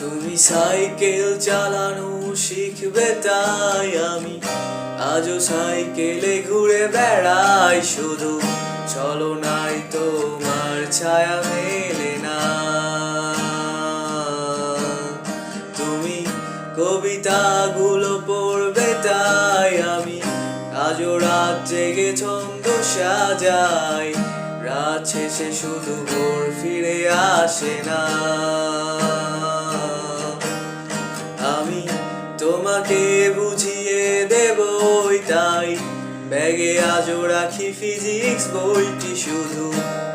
তুমি সাইকেল চালানো শিখবে তাই আমি। আজও সাইকেলে ঘুরে বেড়াই শুধু। চলো নাই তোমার ছায়া মেলে না। তুমি কবিতাগুলো পড়বে তাই আমি। আজও রাত জেগে ছন্দ সাজাই। রাত শেষে শুধু ভোর ফিরে আসে না। তোমাকে বুঝিয়ে দেব তাই ব্যাগে আজও রাখি ফিজিক্স বইটি শুধু।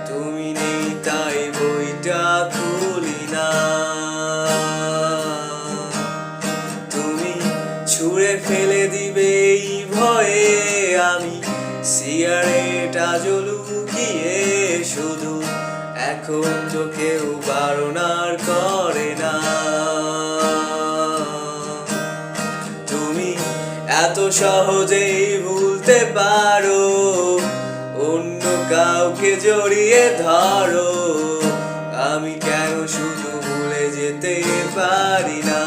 তুমি নেই তাই বইটা খুলি না। তুমি ছুঁড়ে ফেলে দিবে এই ভয়ে আমি। সিগারেট আজও লুকিয়ে শুধু। এখন তো কেউ বারণার করে না। এত সহজেই ভুলতে পারো। অন্য কাউকে জড়িয়ে ধরো। আমি কেন শুধু ভুলে যেতে পারি না?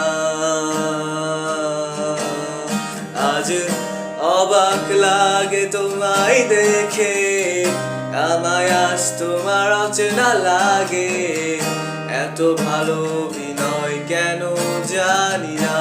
আজ অবাক লাগে তোমায় দেখে। আমায় আজ তোমার অচেনা লাগে। এত ভালো অভিনয় কেন জানি না।